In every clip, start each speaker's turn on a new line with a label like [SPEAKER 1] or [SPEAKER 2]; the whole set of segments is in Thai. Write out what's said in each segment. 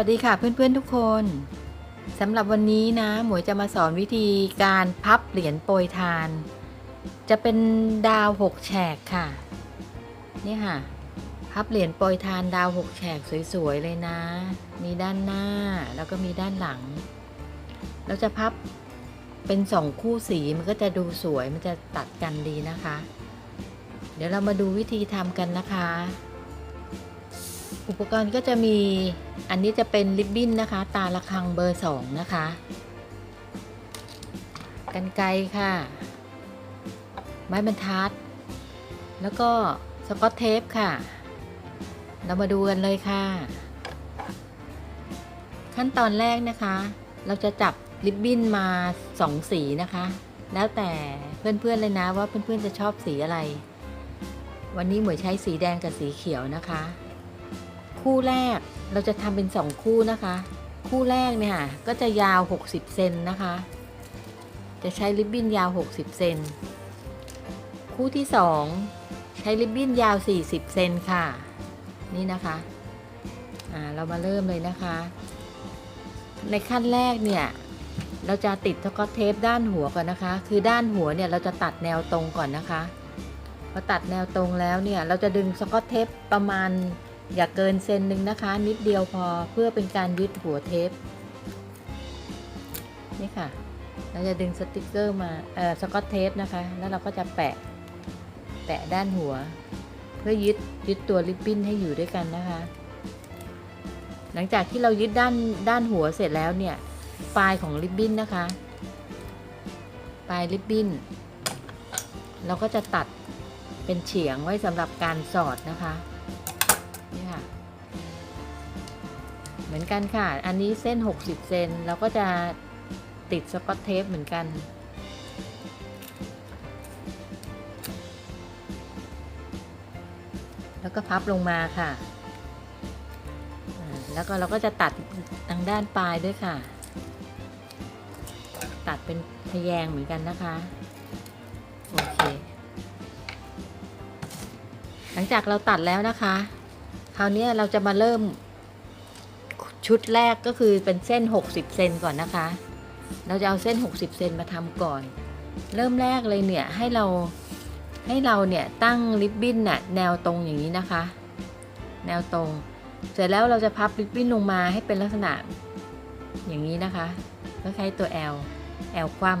[SPEAKER 1] สวัสดีค่ะเพื่อนๆทุกคนสำหรับวันนี้นะหมวยจะมาสอนวิธีการพับเหรียญโปรยทาน จะเป็นดาวหกแฉกค่ะ นี่ค่ะ พับเหรียญโปรยทานดาวหกแฉกสวยๆเลยนะ มีด้านหน้าแล้วก็มีด้านหลัง เราจะพับเป็นสองคู่สีมันก็จะดูสวยมันจะตัดกันดีนะคะ เดี๋ยวเรามาดูวิธีทำกันนะคะ อุปกรณ์ก็จะมีอันนี้จะเป็นริบบิ้นนะคะ ตาละคังเบอร์สองนะคะ กันไกค่ะ ไม้บรรทัด แล้วก็สกอตเทปค่ะ เรามาดูกันเลยค่ะ ขั้นตอนแรกนะคะ เราจะจับริบบิ้นมาสองสีนะคะ แล้วแต่เพื่อนๆเลยนะว่าเพื่อนๆจะชอบสีอะไร วันนี้เหมวยใช้สีแดงกับสีเขียวนะคะ คู่แรกเราจะทำเป็นสองคู่นะคะ คู่แรกเนี่ยก็จะยาว 60 เซนนะคะ จะใช้ริบบิ้นยาว 60 เซน คู่ที่สองใช้ริบบิ้นยาว 40 เซนค่ะ นี่นะคะอ่าเรามาเริ่มเลยนะคะ ในขั้นแรกเนี่ยเราจะติดสกอตเทปด้านหัวก่อนนะคะ คือด้านหัวเนี่ยเราจะตัดแนวตรงก่อนนะคะ พอตัดแนวตรงแล้วเนี่ยเราจะดึงสกอตเทปประมาณ อย่าเกินเซนหนึ่งนะคะ นิดเดียวพอเพื่อเป็นการยึดหัวเทป นี่ค่ะ เราจะดึงสติกเกอร์มาเอ่อสกอตเทปนะคะ แล้วเราก็จะแปะ แปะด้านหัว เพื่อยึดยึดตัวริบบิ้นให้อยู่ด้วยกันนะคะ หลังจากที่เรายึดด้านด้านหัวเสร็จแล้วเนี่ย ปลายของริบบิ้นนะคะ ปลายริบบิ้นเราก็จะตัดเป็นเฉียงไว้สำหรับการสอดนะคะ นี่ค่ะ เหมือนกันค่ะ อันนี้เส้น 60 เซนเราก็จะติดสกอตเทปเหมือนกัน แล้วก็พับลงมาค่ะ แล้วก็เราก็จะตัดทางด้านปลายด้วยค่ะ ตัดเป็นทะแยงเหมือนกันนะคะ โอเค หลังจากเราตัดแล้วนะคะ คราวนี้เราจะมาเริ่มชุดแรกก็คือเป็นเส้น 60 เซนก่อนนะคะ เราจะเอาเส้น 60 เซนมาทำก่อน เริ่มแรกเลยเนี่ยให้เราให้เราเนี่ยตั้งริบบิ้นน่ะแนวตรงอย่างนี้นะคะ แนวตรง เสร็จแล้วเราจะพับริบบิ้นลงมาให้เป็นลักษณะอย่างนี้นะคะคล้ายๆตัว L L คว่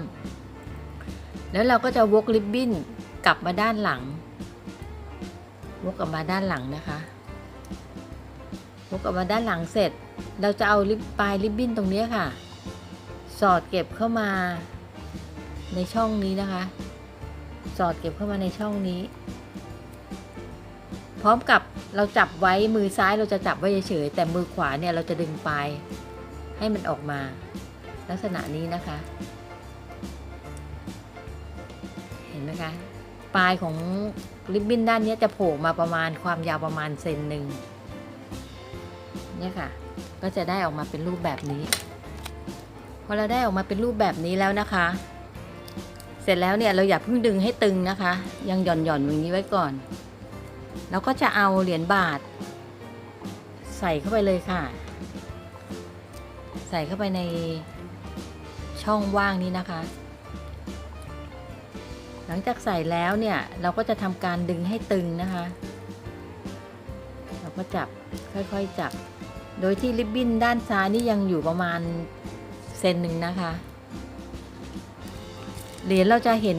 [SPEAKER 1] ำแล้วเราก็จะวกริบบิ้นกลับมาด้านหลัง วกกลับมาด้านหลังนะคะ วกกลับมาด้านหลังเสร็จ เราจะเอาริบปลายริบบิ้นตรงนี้ค่ะ สอดเก็บเข้ามาในช่องนี้นะคะ สอดเก็บเข้ามาในช่องนี้ พร้อมกับเราจับไว้มือซ้ายเราจะจับไว้เฉยๆแต่มือขวาเนี่ยเราจะดึงปลายให้มันออกมา ลักษณะนี้นะคะ เห็นไหมคะปลายของริบบิ้นด้านนี้จะโผล่มาประมาณความยาวประมาณเซนหนึ่ง เนี่ยค่ะ ก็จะได้ออกมาเป็นรูปแบบนี้ พอเราได้ออกมาเป็นรูปแบบนี้แล้วนะคะ เสร็จแล้วเนี่ยเราอย่าเพิ่งดึงให้ตึงนะคะ ยังหย่อนหย่อนอย่างนี้ไว้ก่อน แล้วก็จะเอาเหรียญบาท ใส่เข้าไปเลยค่ะ ใส่เข้าไปในช่องว่างนี้นะคะ หลังจากใส่แล้วเนี่ยเราก็จะทำการดึงให้ตึงนะคะ เราก็จับค่อยๆจับ โดยที่ริบบิ้นด้านซ้ายนี่ยังอยู่ประมาณเซนหนึ่งนะคะ เหรียญเราจะเห็น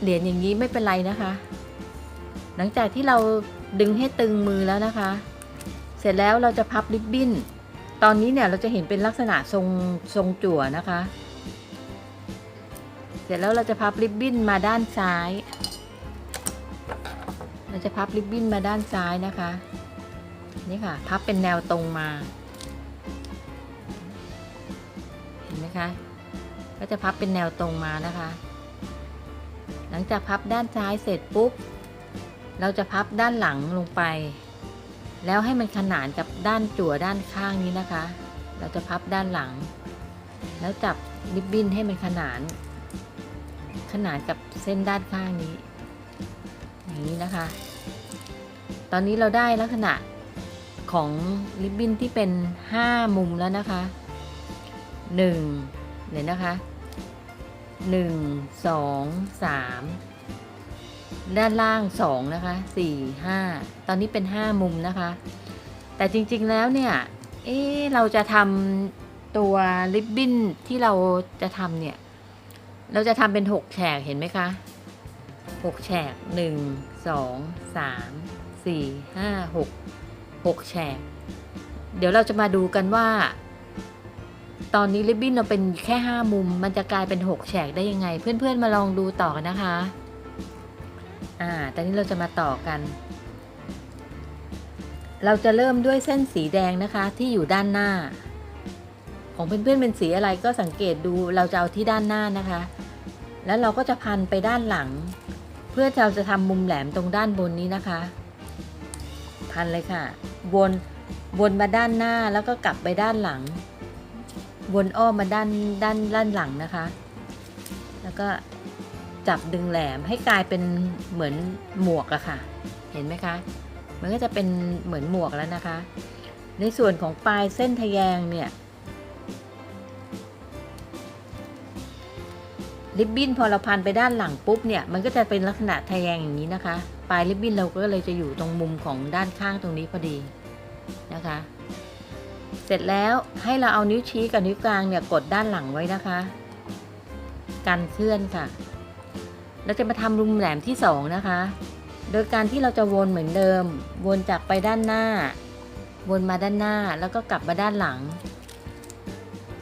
[SPEAKER 1] เหรียญอย่างนี้ไม่เป็นไรนะคะ หลังจากที่เราดึงให้ตึงมือแล้วนะคะ เสร็จแล้วเราจะพับริบบิ้น ตอนนี้เนี่ยเราจะเห็นเป็นลักษณะทรงทรงจั่วนะคะ เสร็จแล้วเราจะพับริบบิ้นมาด้านซ้าย เราจะพับริบบิ้นมาด้านซ้ายนะคะ นี่ค่ะ พับเป็นแนวตรงมา เห็นไหมคะ ก็จะพับเป็นแนวตรงมานะคะ หลังจากพับด้านซ้ายเสร็จปุ๊บ เราจะพับด้านหลังลงไป แล้วให้มันขนานกับด้านจั่วด้านข้างนี้นะคะ เราจะพับด้านหลัง แล้วจับริบบิ้นให้มันขนาน ขนานกับเส้นด้านข้างนี้ อย่างนี้นะคะตอนนี้เราได้ลักษณะ ของริบบิ้นที่เป็นห้ามุมแล้วนะคะหนึ่งเดี๋ยวนะคะหนึ่งสองสามด้านล่างสองนะคะสี่ห้าตอนนี้เป็นห้ามุมนะคะ แต่จริงๆแล้วเนี่ย เอ๊เราจะทำตัวริบบิ้นที่เราจะทำเนี่ย เราจะทำเป็นหกแฉกเห็นไหมคะหกแฉกหนึ่งสอง สามสี่ห้าหกหกแฉก เดี๋ยวเราจะมาดูกันว่า ตอนนี้ริบบิ้นเราเป็นแค่ห้ามุม มันจะกลายเป็นหกแฉกได้ยังไง เพื่อนๆมาลองดูต่อกันนะคะ อ่า ตอนนี้เราจะมาต่อกัน เราจะเริ่มด้วยเส้นสีแดงนะคะที่อยู่ด้านหน้า ของเพื่อนๆเป็นสีอะไรก็สังเกตดูเราจะเอาที่ด้านหน้านะคะ แล้วเราก็จะพันไปด้านหลัง เพื่อเราจะทำมุมแหลมตรงด้านบนนี้นะคะ พันเลยค่ะ วนวนมาด้านหน้าแล้วก็กลับไปด้านหลัง วนอ้อมมาด้านด้านด้านหลังนะคะ แล้วก็จับดึงแหลมให้กลายเป็นเหมือนหมวกอะค่ะ เห็นไหมคะ มันก็จะเป็นเหมือนหมวกแล้วนะคะ ในส่วนของปลายเส้นทะแยงเนี่ย ริบบิ้นพอเราพันไปด้านหลังปุ๊บเนี่ยมันก็จะเป็นลักษณะทะแยงอย่างนี้นะคะ ปลายริบบิ้นเราก็เลยจะอยู่ตรงมุมของด้านข้างตรงนี้พอดีนะคะ เสร็จแล้วให้เราเอานิ้วชี้กับนิ้วกลางเนี่ยกดด้านหลังไว้นะคะ กันเคลื่อนค่ะเราจะมาทำมุมแหลมที่สองนะคะ โดยการที่เราจะวนเหมือนเดิม วนจากไปด้านหน้า วนมาด้านหน้าแล้วก็กลับมาด้านหลัง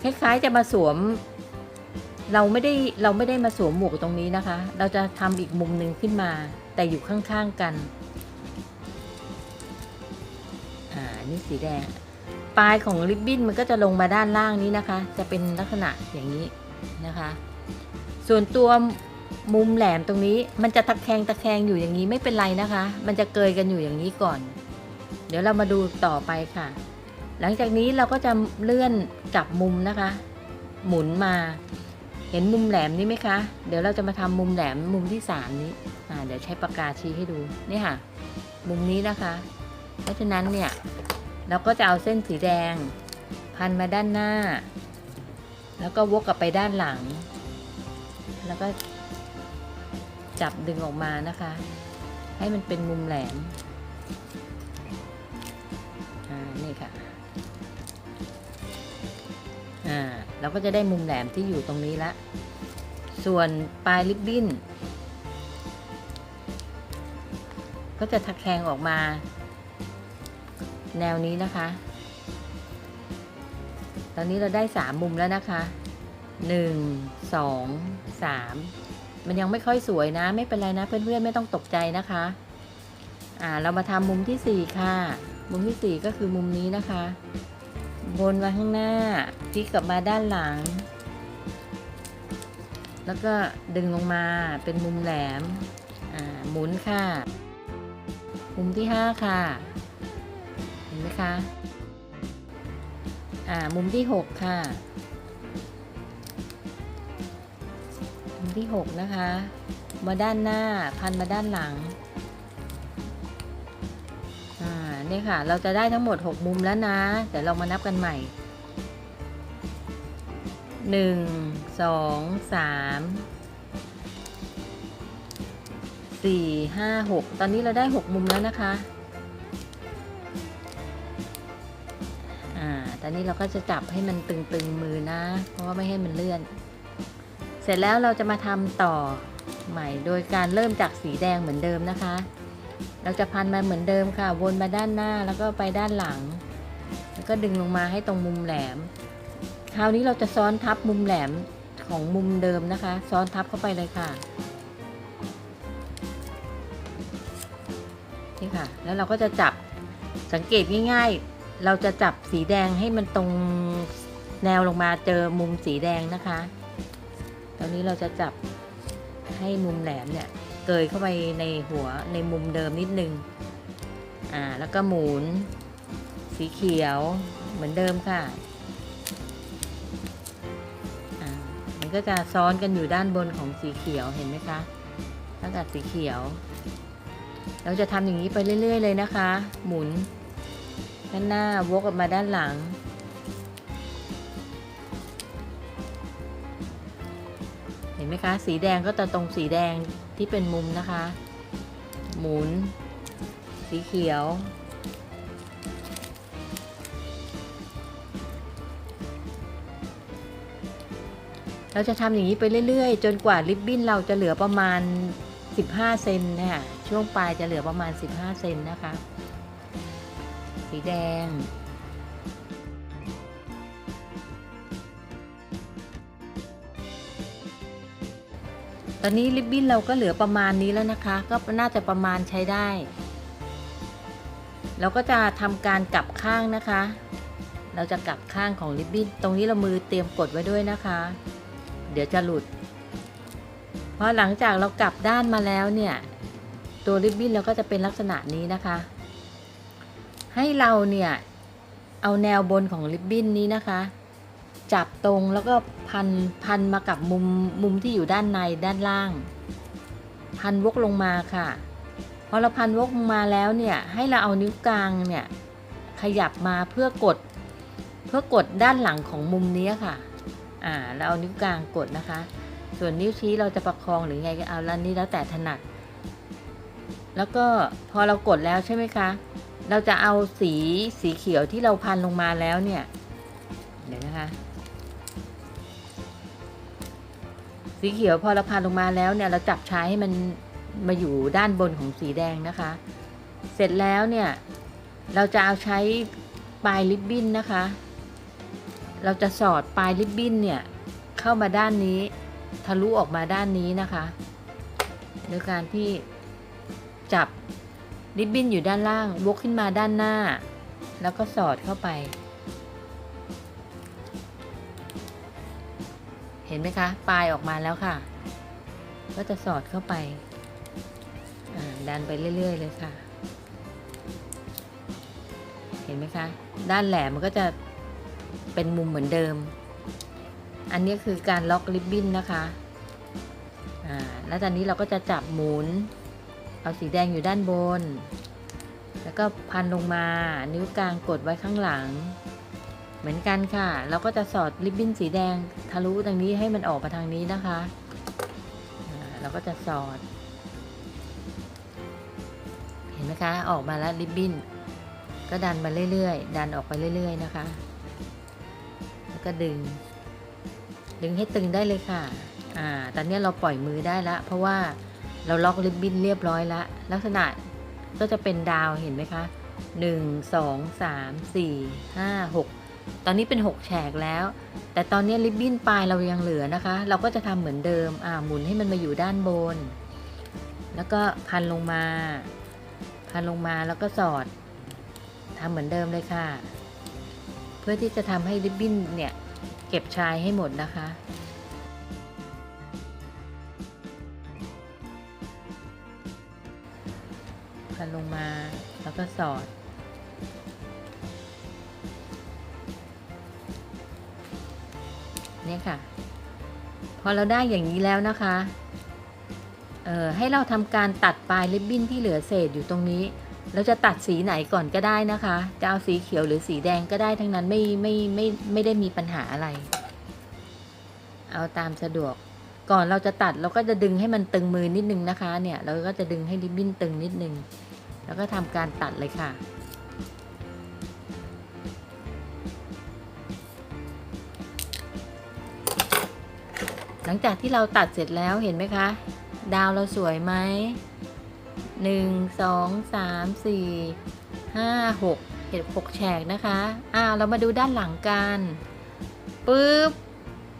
[SPEAKER 1] คล้ายๆจะมาสวม เราไม่ได้เราไม่ได้มาสวมหมวกตรงนี้นะคะ เราจะทำอีกมุมหนึ่งขึ้นมา แต่อยู่ข้างๆกัน อ่า นี่สีแดง ปลายของริบบิ้นมันก็จะลงมาด้านล่างนี้นะคะ จะเป็นลักษณะอย่างนี้นะคะ ส่วนตัวมุมแหลมตรงนี้ มันจะตะแคงตะแคงอยู่อย่างนี้ไม่เป็นไรนะคะ มันจะเกยกันอยู่อย่างนี้ก่อน เดี๋ยวเรามาดูต่อไปค่ะ หลังจากนี้เราก็จะเลื่อนกลับมุมนะคะ หมุนมา เห็นมุมแหลมนี้ไหมคะ เดี๋ยวเราจะมาทำมุมแหลมมุมที่สามนี้อ่าเดี๋ยวใช้ปากกาชี้ให้ดูนี่ค่ะ มุมนี้นะคะ เพราะฉะนั้นเนี่ยเราก็จะเอาเส้นสีแดง พันมาด้านหน้า แล้วก็วกกลับไปด้านหลัง แล้วก็จับดึงออกมานะคะ ให้มันเป็นมุมแหลมอ่านี่ค่ะอ่า เราก็จะได้มุมแหลมที่อยู่ตรงนี้ละ ส่วนปลายริบบิ้นก็จะทักแคงออกมา แนวนี้นะคะ ตอนนี้เราได้สามมุมแล้วนะคะหนึ่งสองสามมันยังไม่ค่อยสวยนะ ไม่เป็นไรนะเพื่อนๆไม่ต้องตกใจนะคะ อ่าเรามาทำมุมที่สี่ค่ะ มุมที่สี่ก็คือมุมนี้นะคะ วนมาข้างหน้าพลิกกลับมาด้านหลัง แล้วก็ดึงลงมาเป็นมุมแหลมหมุนค่ะ มุมที่ห้าค่ะ เห็นไหมคะอ่ามุมที่หกค่ะ มุมที่หกนะคะ มาด้านหน้าพันมาด้านหลัง อ่านี่ยค่ะ เราจะได้ทั้งหมดหกมุมแล้วนะเดี๋ยวเรามานับกันใหม่หนึ่งสองสามสี่ห้าหกตอนนี้เราได้หกมุมแล้วนะคะอ่าตอนนี้เราก็จะจับให้มันตึงๆมือนะ เพราะว่าไม่ให้มันเลื่อน เสร็จแล้วเราจะมาทำต่อใหม่โดยการเริ่มจากสีแดงเหมือนเดิมนะคะ เราจะพันมาเหมือนเดิมค่ะ วนมาด้านหน้าแล้วก็ไปด้านหลัง แล้วก็ดึงลงมาให้ตรงมุมแหลม คราวนี้เราจะซ้อนทับมุมแหลมของมุมเดิมนะคะ ซ้อนทับเข้าไปเลยค่ะ นี่ค่ะ แล้วเราก็จะจับสังเกตง่ายๆ เราจะจับสีแดงให้มันตรงแนวลงมาเจอมุมสีแดงนะคะ ตอนนี้เราจะจับให้มุมแหลมเนี่ย เกยเข้าไปในหัวในมุมเดิมนิดนึง อ่า แล้วก็หมุน สีเขียวเหมือนเดิมค่ะ อ่า มันก็จะซ้อนกันอยู่ด้านบนของสีเขียวเห็นไหมคะตั้งแต่สีเขียว เราจะทำอย่างนี้ไปเรื่อย ๆ เลยนะคะ หมุน ด้านหน้าวกออกมาด้านหลังเห็นไหมคะ สีแดงก็จะตรงสีแดง ที่เป็นมุมนะคะ หมุน สีเขียว เราจะทำอย่างนี้ไปเรื่อยๆ จนกว่าริบบิ้นเราจะเหลือประมาณ 15 เซนนะคะช่วงปลายจะเหลือประมาณ 15 เซนนะคะ สีแดง ตอนนี้ริบบิ้นเราก็เหลือประมาณนี้แล้วนะคะ ก็น่าจะประมาณใช้ได้ เราก็จะทำการกลับข้างนะคะ เราจะกลับข้างของริบบิ้น ตรงนี้เรามือเตรียมกดไว้ด้วยนะคะ เดี๋ยวจะหลุด เพราะหลังจากเรากลับด้านมาแล้วเนี่ย ตัวริบบิ้นเราก็จะเป็นลักษณะนี้นะคะ ให้เราเนี่ยเอาแนวบนของริบบิ้นนี้นะคะ จับตรงแล้วก็ พันพันมากับมุมมุมที่อยู่ด้านในด้านล่าง พันวกลงมาค่ะพอเราพันวกลงมาแล้วเนี่ยให้เราเอานิ้วกลางเนี่ยขยับมาเพื่อกด เพื่อกดด้านหลังของมุมนี้ค่ะ อ่าเราเอานิ้วกลางกดนะคะ ส่วนนิ้วชี้เราจะประคองหรือไงก็เอาแล้วนี่แล้วแต่ถนัด แล้วก็พอเรากดแล้วใช่ไหมคะ เราจะเอาสีสีเขียวที่เราพันลงมาแล้วเนี่ย เดี๋ยวนะคะ สีเขียวพอเราพันลงมาแล้วเนี่ยเราจับชายให้มันมาอยู่ด้านบนของสีแดงนะคะ เสร็จแล้วเนี่ยเราจะเอาใช้ปลายริบบิ้นนะคะ เราจะสอดปลายริบบิ้นเนี่ยเข้ามาด้านนี้ทะลุออกมาด้านนี้นะคะโดยการที่จับริบบิ้นอยู่ด้านล่างวกขึ้นมาด้านหน้า แล้วก็สอดเข้าไป ห็นไหมคะปลายออกมาแล้วค่ะ ก็จะสอดเข้าไปดันไปเรื่อย ๆ เลยค่ะ เห็นไหมคะ ด้านแหลมมันก็จะเป็นมุมเหมือนเดิม อันนี้คือการล็อกริบบิ้นนะคะอ่าแล้วตอนนี้เราก็จะจับหมุน เอาสีแดงอยู่ด้านบน แล้วก็พันลงมา นิ้วกลางกดไว้ข้างหลัง เหมือนกันค่ะ เราก็จะสอดริบบิ้นสีแดงทะลุตรงนี้ให้มันออกมาทางนี้นะคะ เราก็จะสอด เห็นไหมคะ ออกมาแล้วริบบิ้น ก็ดันมาเรื่อยๆ ดันออกไปเรื่อย ๆ นะคะ แล้วก็ดึง ดึงให้ตึงได้เลยค่ะ อ่า ตอนนี้เราปล่อยมือได้แล้วเพราะว่าเราล็อกริบบิ้นเรียบร้อยล้วลักษณะก็จะเป็นดาวเห็นไหมคะหนึ่งสองสามสี่ห้าหก ตอนนี้เป็นหกแฉกแล้ว แต่ตอนนี้ริบบิ้นปลายเรายังเหลือนะคะ เราก็จะทำเหมือนเดิม อ่าหมุนให้มันมาอยู่ด้านบน แล้วก็พันลงมา พันลงมาแล้วก็สอดทำเหมือนเดิมเลยค่ะ เพื่อที่จะทำให้ริบบิ้นเนี่ยเก็บชายให้หมดนะคะพันลงมาแล้วก็สอด เนี่ยค่ะ พอเราได้อย่างนี้แล้วนะคะเอ่อให้เราทำการตัดปลายริบบิ้นที่เหลือเศษอยู่ตรงนี้ เราจะตัดสีไหนก่อนก็ได้นะคะ จะเอาสีเขียวหรือสีแดงก็ได้ทั้งนั้นไม่ไม่ไม่ไม่ได้มีปัญหาอะไร เอาตามสะดวก ก่อนเราจะตัดเราก็จะดึงให้มันตึงมือนิดนึงนะคะ เนี่ยเราก็จะดึงให้ริบบิ้นตึงนิดนึง แล้วก็ทำการตัดเลยค่ะ ลังจากที่เราตัดเสร็จแล้วเห็นไหมคะ ดาวเราสวยไหมหนึ่งสองสามสี่ห้าหกเห็นหกแฉกนะคะอ้าวเรามาดูด้านหลังกันปึ๊บ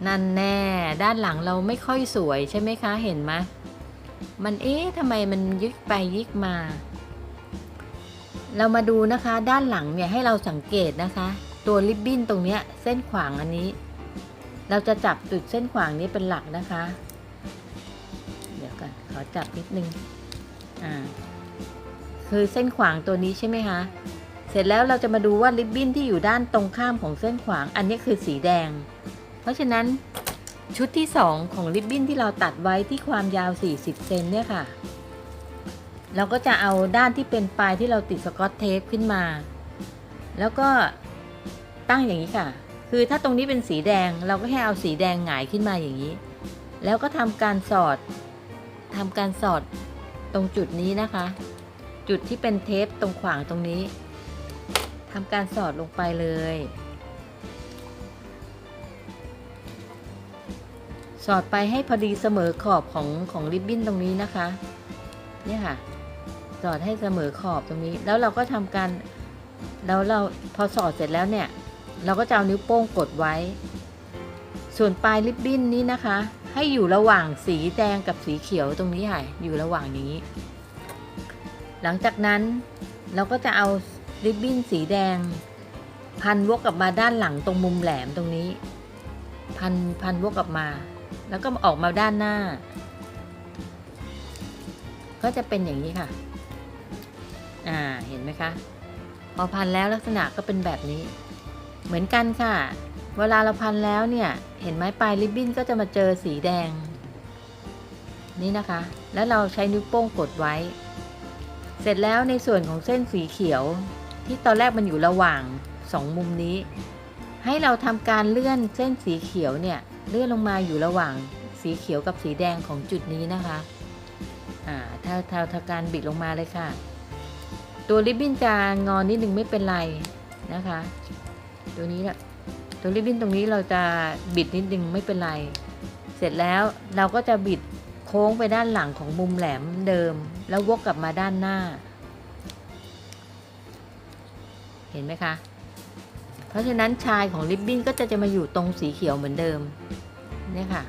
[SPEAKER 1] นั่นแน่ ด้านหลังเราไม่ค่อยสวยใช่ไหมคะ เห็นไหมมันเอ๊ะทำไมมันยึกไปยึกมา เรามาดูนะคะ ด้านหลังเนี่ยให้เราสังเกตนะคะ ตัวริบบิ้นตรงเนี้ยเส้นขวางอันนี้ เราจะจับจุดเส้นขวางนี้เป็นหลักนะคะ เดี๋ยวกันขอจับนิดนึง อ่า คือเส้นขวางตัวนี้ใช่ไหมคะ เสร็จแล้วเราจะมาดูว่าริบบิ้นที่อยู่ด้านตรงข้ามของเส้นขวาง อันนี้คือสีแดง เพราะฉะนั้นชุดที่ 2 ของริบบิ้นที่เราตัดไว้ที่ความยาว 40 เซนเนี่ยค่ะ เราก็จะเอาด้านที่เป็นปลายที่เราติดสกอตเทปขึ้นมา แล้วก็ตั้งอย่างนี้ค่ะ คือถ้าตรงนี้เป็นสีแดงเราก็แค่เอาสีแดงหงายขึ้นมาอย่างนี้ แล้วก็ทำการสอดทำการสอดตรงจุดนี้นะคะ จุดที่เป็นเทปตรงขวางตรงนี้ทำการสอดลงไปเลย สอดไปให้พอดีเสมอขอบของของริบบิ้นตรงนี้นะคะ เนี่ยค่ะ สอดให้เสมอขอบตรงนี้ แล้วเราก็ทำการแล้วเราพอสอดเสร็จแล้วเนี่ย เราก็จะเอานิ้วโป้งกดไว้ ส่วนปลายริบบิ้นนี้นะคะ ให้อยู่ระหว่างสีแดงกับสีเขียวตรงนี้ค่ะอยู่ระหว่างนี้ หลังจากนั้นเราก็จะเอาริบบิ้นสีแดง พันวกกลับมาด้านหลังตรงมุมแหลมตรงนี้ พันพันวกกลับมา แล้วก็ออกมาด้านหน้า ก็จะเป็นอย่างนี้ค่ะ อ่าเห็นไหมคะ พอพันแล้วลักษณะก็เป็นแบบนี้ เหมือนกันค่ะ เวลาเราพันแล้วเนี่ย เห็นไหมปลายริบบิ้นก็จะมาเจอสีแดง นี่นะคะ แล้วเราใช้นิ้วโป้งกดไว้ เสร็จแล้วในส่วนของเส้นสีเขียว ที่ตอนแรกมันอยู่ระหว่างสองมุมนี้ ให้เราทำการเลื่อนเส้นสีเขียวเนี่ยเลื่อนลงมาอยู่ระหว่างสีเขียวกับสีแดงของจุดนี้นะคะอ่าถ้าถ้าถ้าการบิดลงมาเลยค่ะ ตัวริบบิ้นจะงอนนิดนึงไม่เป็นไรนะคะ ตัวนี้แหละตัวริบบิ้นตรงนี้เราจะบิดนิดนึงไม่เป็นไร เสร็จแล้วเราก็จะบิดโค้งไปด้านหลังของมุมแหลมเดิม แล้ววกกลับมาด้านหน้า เห็นไหมคะ เพราะฉะนั้นชายของริบบิ้นก็จะจะมาอยู่ตรงสีเขียวเหมือนเดิมเนี่ยค่ะ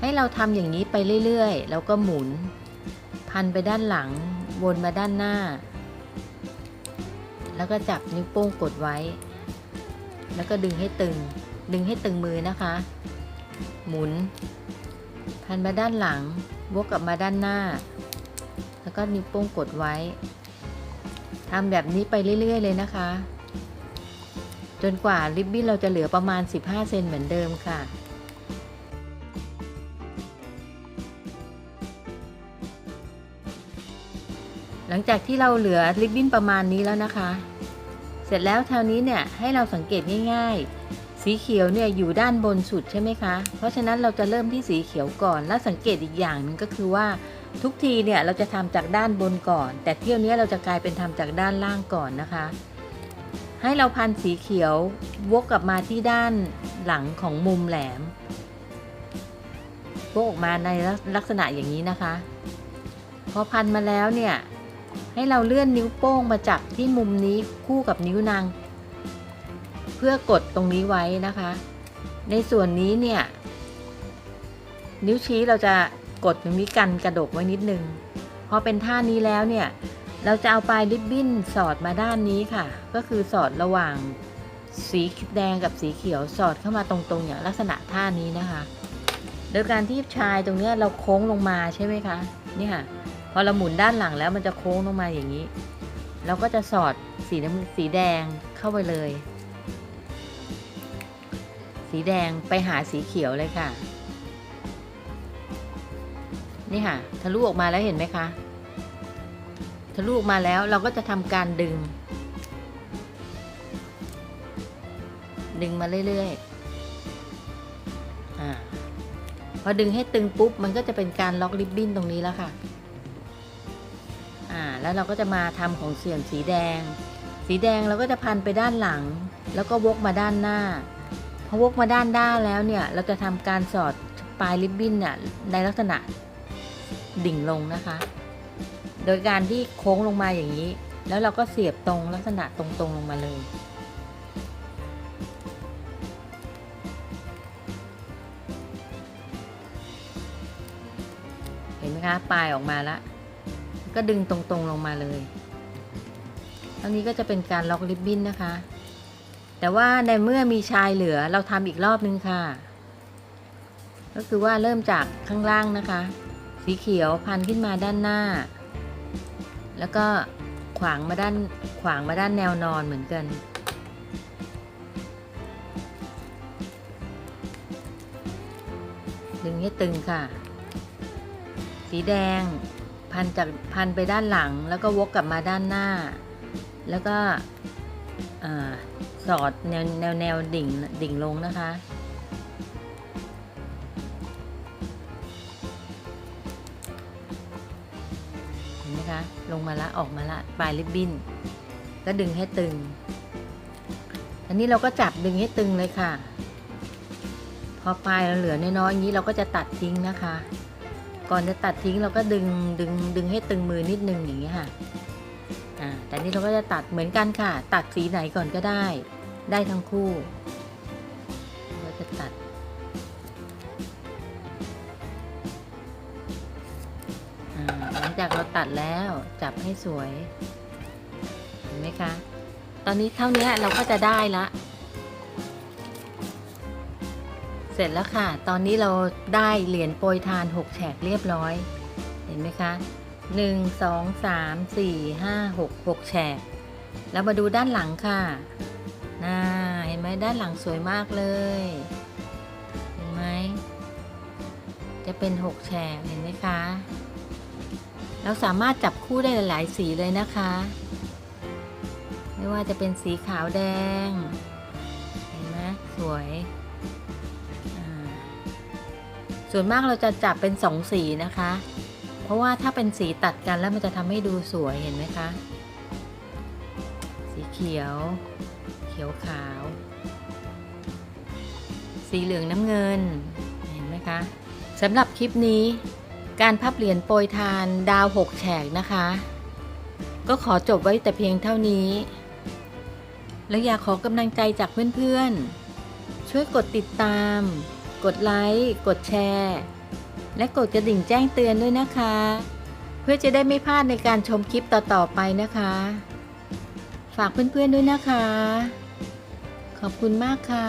[SPEAKER 1] ให้เราทำอย่างนี้ไปเรื่อยๆ แล้วก็หมุน พันไปด้านหลังวนมาด้านหน้า แล้วก็จับนิ้วโป้งกดไว้ แล้วก็ดึงให้ตึง ดึงให้ตึงมือนะคะ หมุน พันมาด้านหลังวกกลับมาด้านหน้า แล้วก็นิ้วโป้งกดไว้ทำแบบนี้ไปเรื่อย ๆ เลยนะคะ จนกว่าริบบิ้นเราจะเหลือประมาณ 15 เซนเหมือนเดิมค่ะ หลังจากที่เราเหลือริบบิ้นประมาณนี้แล้วนะคะ เสร็จแล้วแถวนี้เนี่ยให้เราสังเกตง่าย ๆ สีเขียวเนี่ยอยู่ด้านบนสุดใช่ไหมคะ เพราะฉะนั้นเราจะเริ่มที่สีเขียวก่อน และสังเกตอีกอย่างหนึ่งก็คือว่าทุกทีเนี่ยเราจะทำจากด้านบนก่อน แต่เที่ยวนี้เราจะกลายเป็นทำจากด้านล่างก่อนนะคะ ให้เราพันสีเขียววกกลับมาที่ด้านหลังของมุมแหลมวกออกมาในลักษณะอย่างนี้นะคะ พอพันมาแล้วเนี่ย ให้เราเลื่อนนิ้วโป้งมาจับที่มุมนี้คู่กับนิ้วนาง เพื่อกดตรงนี้ไว้นะคะ ในส่วนนี้เนี่ย นิ้วชี้เราจะกดตรงนี้กันกระดกไว้นิดนึงพอเป็นท่านี้แล้วเนี่ย เราจะเอาปลายริบบิ้นสอดมาด้านนี้ค่ะ ก็คือสอดระหว่างสีแดงกับสีเขียวสอดเข้ามาตรงๆ อย่างลักษณะท่านี้นะคะ โดยการที่ชายตรงนี้เราโค้งลงมาใช่ไหมคะ นี่ค่ะ อเราหมุนด้านหลังแล้วมันจะโค้งลงมาอย่างนี้ เราก็จะสอดสีน้ำสีแดงเข้าไปเลย สีแดงไปหาสีเขียวเลยค่ะ นี่ค่ะทะลุออกมาแล้วเห็นไหมคะทะลุออกมาแล้วเราก็จะทำการดึง ดึงมาเรื่อยๆอ่าพอดึงให้ตึงปุ๊บ มันก็จะเป็นการล็อกริบบิ้นตรงนี้แล้วค่ะ อ่าแล้วเราก็จะมาทำของเสื่อมสีแดง สีแดงเราก็จะพันไปด้านหลัง แล้วก็วกมาด้านหน้าพอวกมาด้านด้านแล้วเนี่ยเราจะทำการสอดปลายริบบิ้นเนี่ยในลักษณะดิ่งลงนะคะ โดยการที่โค้งลงมาอย่างนี้ แล้วเราก็เสียบตรงลักษณะตรงๆลงมาเลย เห็นไหมคะปลายออกมาแล้ว ก็ดึงตรงๆลงมาเลยเท่านี้ก็จะเป็นการล็อกริบบิ้นนะคะ แต่ว่าในเมื่อมีชายเหลือเราทำอีกรอบนึงค่ะ ก็คือว่าเริ่มจากข้างล่างนะคะ สีเขียวพันขึ้นมาด้านหน้า แล้วก็ขวางมาด้านขวางมาด้านแนวนอนเหมือนกันดึงให้ตึงค่ะ สีแดง พันจากพันไปด้านหลัง แล้วก็วกกลับมาด้านหน้า แล้วก็สอดแนวแนวแนวดิ่งดิ่งลงนะคะ เห็นไหมคะ ลงมาละออกมาละปลายริบบิ้น ก็ดึงให้ตึง อันนี้เราก็จับดึงให้ตึงเลยค่ะ พอปลายเราเหลือน้อยๆอย่างนี้เราก็จะตัดทิ้งนะคะ ก่อนจะตัดทิ้งเราก็ดึงดึงดึงให้ตึงมือนิดนึงอย่างนี้ค่ะอ่าแต่นี่เราก็จะตัดเหมือนกันค่ะ ตัดสีไหนก่อนก็ได้ ได้ทั้งคู่เราจะตัดอ่าหลังจากเราตัดแล้วจับให้สวย เห็นไหมคะ ตอนนี้เท่านี้เราก็จะได้ละ เสร็จแล้วค่ะ ตอนนี้เราได้เหรียญโปรยทาน 6 แฉกเรียบร้อย เห็นไหมคะ 1 2 3 4 5 6 6 แฉก แล้วมาดูด้านหลังค่ะน่าเห็นไหมด้านหลังสวยมากเลย เห็นไหม จะเป็น 6 แฉก เห็นไหมคะ เราสามารถจับคู่ได้หลายสีเลยนะคะ ไม่ว่าจะเป็นสีขาวแดง เห็นไหมสวย ส่วนมากเราจะจับเป็นสองสีนะคะ เพราะว่าถ้าเป็นสีตัดกันแล้วมันจะทำให้ดูสวยเห็นไหมคะ สีเขียว เขียวขาว สีเหลืองน้ำเงิน เห็นไหมคะสำหรับคลิปนี้ การพับเหรียญโปรยทานดาวหกแฉกนะคะ ก็ขอจบไว้แต่เพียงเท่านี้ และอยากขอกำลังใจจากเพื่อนๆ ช่วยกดติดตาม กดไลค์ กดแชร์ และกดกระดิ่งแจ้งเตือนด้วยนะคะ เพื่อจะได้ไม่พลาดในการชมคลิปต่อๆไปนะคะ ฝากเพื่อนๆด้วยนะคะ ขอบคุณมากค่ะ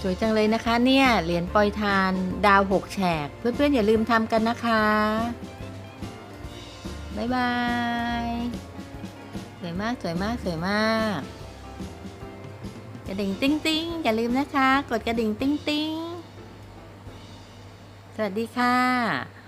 [SPEAKER 1] สวยจังเลยนะคะเนี่ย เหรียญปอยทานดาวหกแฉก เพื่อนๆอย่าลืมทำกันนะคะ บ๊ายบาย สวยมาก สวยมาก สวยมาก กระดิ่งติ้งติ้งอย่าลืมนะคะ กดกระดิ่งติ้งติ้งสวัสดีค่ะ